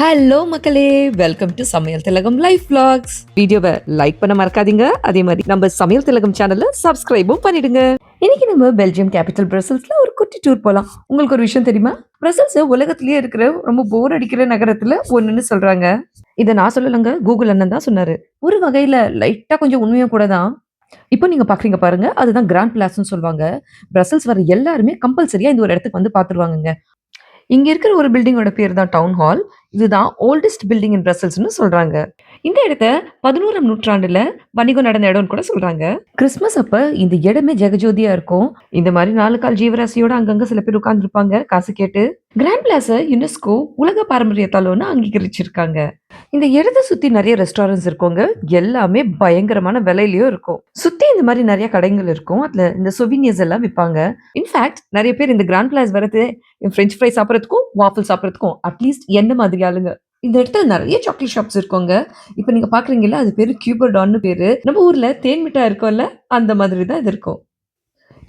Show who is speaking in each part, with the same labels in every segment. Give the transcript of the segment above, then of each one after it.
Speaker 1: Hello மக்களே welcome to சமையல் திலகம் லைஃப் பிளாக்ஸ் வீடியோவை லைக் பண்ண மறக்காதீங்க. அதே மாதிரி நம்ம சமையல் திலகம் சேனல்ல சப்ஸ்கிரைபும் பண்ணிடுங்க. இன்னைக்கு நம்ம பெல்ஜியம் கேபிட்டல் பிரசல்ஸ்ல ஒரு குட்டி டூர் போலாம். உங்களுக்கு ஒரு விஷயம் தெரியுமா? பிரசல்ஸ் உலகத்திலேயே இருக்கிற ரொம்ப போர் அடிக்கிற நகரத்துல ஒண்ணுன்னு சொல்றாங்க. இதை நான் சொல்லலைங்க கூகுள் அண்ணன் தான் சொன்னாரு. ஒரு வகையில லைட்டா கொஞ்சம் உண்மையும் கூட தான். இப்போ நீங்க பாக்குறீங்க பாருங்க அதுதான் கிராண்ட் பிளாஸ்னு சொல்லுவாங்க. பிரசல்ஸ் வர எல்லாருமே கம்பல்சரியா இந்த ஒரு இடத்துக்கு வந்து பாத்துருவாங்க இங்க இருக்கிற ஒரு பில்டிங்கோட பேர் தான் டவுன் ஹால் இதுதான் ஓல்டஸ்ட் பில்டிங் இன் பிரசல்ஸ்னு சொல்றாங்க. இந்த இடத்த பதினோராம் நூற்றாண்டுல வணிகம் நடந்த இடம்னு கூட சொல்றாங்க. கிறிஸ்மஸ் அப்ப இந்த இடமே ஜெகஜோதியா இருக்கும். இந்த மாதிரி நாலு கால் ஜீவராசியோட அங்கங்க சில பேர் உட்கார்ந்துருப்பாங்க காசு கேட்டு. கிராண்ட் பிளாஸ யுனெஸ்கோ உலக பாரம்பரியத்தாலோன்னு அங்கீகரிச்சிருக்காங்க. இந்த இடத்த சுற்றி நிறைய ரெஸ்டாரண்ட்ஸ் இருக்குங்க. எல்லாமே பயங்கரமான விலையிலயும் இருக்கும். சுற்றி இந்த மாதிரி நிறைய கடைகள் இருக்கும். அதில் இந்த சொவினியர்ஸ் எல்லாம் விற்பாங்க இன்ஃபேக்ட் நிறைய பேர் இந்த கிராண்ட் பிளாஸ் வரது ஃப்ரெஞ்ச் ஃப்ரை சாப்பிட்றதுக்கும் வாஃபிள் சாப்பிட்றதுக்கும் அட்லீஸ்ட் என்ன மாதிரி ஆளுங்க. இந்த இடத்துல நிறைய சாக்லேட் ஷாப்ஸ் இருக்குங்க. இப்போ நீங்கள் பார்க்குறீங்கல்ல அது பேர் கியூபர்டான்னு பேர். நம்ம ஊரில் தேன் மிட்டாய் இருக்கும்ல அந்த மாதிரி தான் இது இருக்கும்.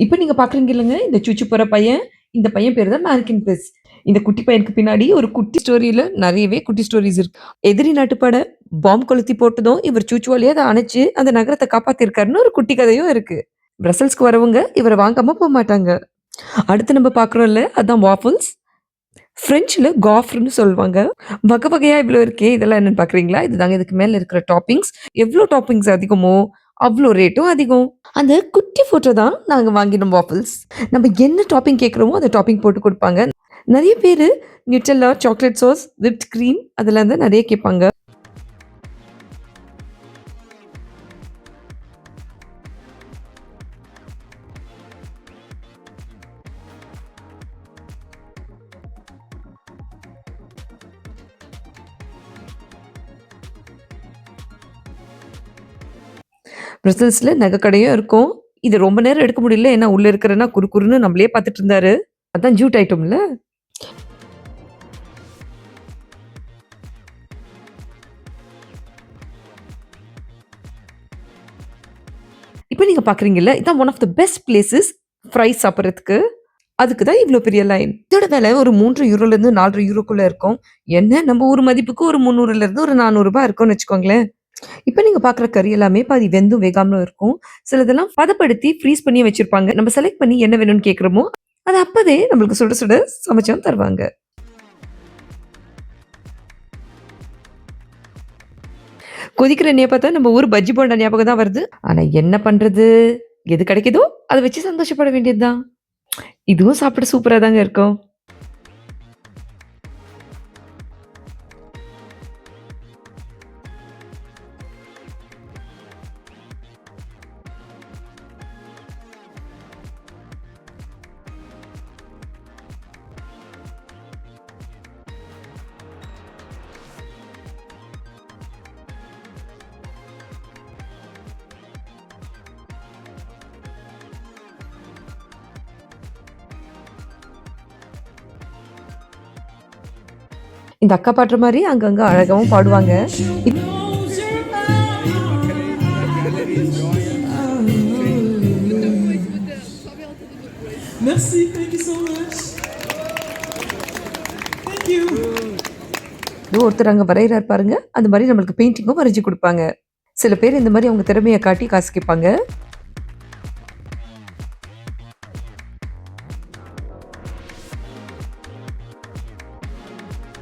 Speaker 1: இப்போ நீங்கள் பார்க்குறீங்க இல்லைங்க இந்த சுச்சு போகிற பையன் இந்த பையன் பேர் தான் மேரிக்கன் பிரிஸ் இந்த குட்டி பையனுக்கு பின்னாடி ஒரு குட்டி ஸ்டோரியில் நிறையவே குட்டி ஸ்டோரிஸ் இருக்கு. எதிரி நாட்டுப்பட பாம்பு கொளுத்தி போட்டதும் இவர் சூச்சுவாலியை அதை அணைச்சு அந்த நகரத்தை காப்பாத்திருக்காருன்னு ஒரு குட்டி கதையும் இருக்கு. பிரசல்ஸ்க்கு வரவங்க இவரை வாங்காம போக மாட்டாங்க. அடுத்து நம்ம பார்க்குறோம்ல அதான் வாஃபிள்ஸ் ஃப்ரெஞ்சில் காஃப்னு சொல்லுவாங்க. வகை வகையாக இவ்வளோ இருக்கே இதெல்லாம் என்னன்னு பார்க்குறீங்களா? இதுதாங்க இதுக்கு மேலே இருக்கிற டாப்பிங்ஸ் எவ்வளோ டாப்பிங்ஸ் அதிகமோ அவ்வளோ ரேட்டும் அதிகம். அந்த குட்டி ஃபோட்டோ தான் நாங்கள் வாங்கினோம் வாஃபிள்ஸ் நம்ம என்ன டாப்பிங் கேட்குறோமோ அந்த டாப்பிங் போட்டு கொடுப்பாங்க. நிறைய பேர் Nutella chocolate sauce whipped cream அதெல்லாம் தான் நிறைய கேட்பாங்க. பிரசல்ஸில் நகை கடையும் இருக்கும். இது ரொம்ப நேரம் எடுக்க முடியல. ஏன்னா உள்ள இருக்கிறன்னா குறு குறுன்னு நம்மளே பார்த்துட்டு இருந்தாரு. அதான் ஜூட் ஐட்டம்ல. இப்போ நீங்க பாக்குறீங்கல்ல இதான் one of the best places fry சாப்பிட்றதுக்கு. அதுக்கு தான் இவ்வளோ பெரிய லைன் இதோட விலை ஒரு மூன்று யூரோல இருந்து நாலரை யூரோக்குள்ள இருக்கும். என்ன? நம்ம ஒரு மதிப்புக்கு ஒரு முந்நூறுல இருந்து ஒரு நானூறு ரூபாய் இருக்கும்னு வச்சுக்கோங்களேன். இப்போ நீங்க பாக்குற கறி எல்லாமே பாதி வெந்தும் வேகாமலும் இருக்கும். சிலதெல்லாம் பதப்படுத்தி ஃப்ரீஸ் பண்ணி வச்சிருப்பாங்க. நம்ம செலக்ட் பண்ணி என்ன வேணும்னு கேட்குறோமோ அது அப்போதே நம்மளுக்கு சுட சுட சமைச்சும் தருவாங்க. கொதிக்கிற எண்ணெயை பார்த்தா நம்ம ஊர் பஜ்ஜி போண்டா ஞாபகம் தான் வருது. ஆனால் என்ன பண்ணுறது எது கிடைக்குதோ அதை வச்சு சந்தோஷப்பட வேண்டியதுதான். இதுவும் சாப்பிட சூப்பராக தாங்க இருக்கும். இந்த அக்கா பாடுற மாதிரி அங்கங்க அழகாவும் பாடுவாங்க
Speaker 2: Merci, thank you so much. Thank you.
Speaker 1: இதோ ஒருத்தர் அங்க வரைகிறார் பாருங்க அந்த மாதிரி நம்மளுக்கு பெயிண்டிங்கும் வரைஞ்சு கொடுப்பாங்க சில பேர் இந்த மாதிரி அவங்க திறமையை காட்டி காசு கேட்பாங்க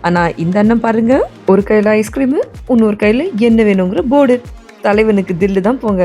Speaker 1: ஆனால் இந்த அண்ணன் பாருங்க. ஒரு கையில் ஐஸ்கிரீமு இன்னொரு கையில் என்ன வேணுங்கிற போர்டு தலைவனுக்கு தில்லு தான் போங்க.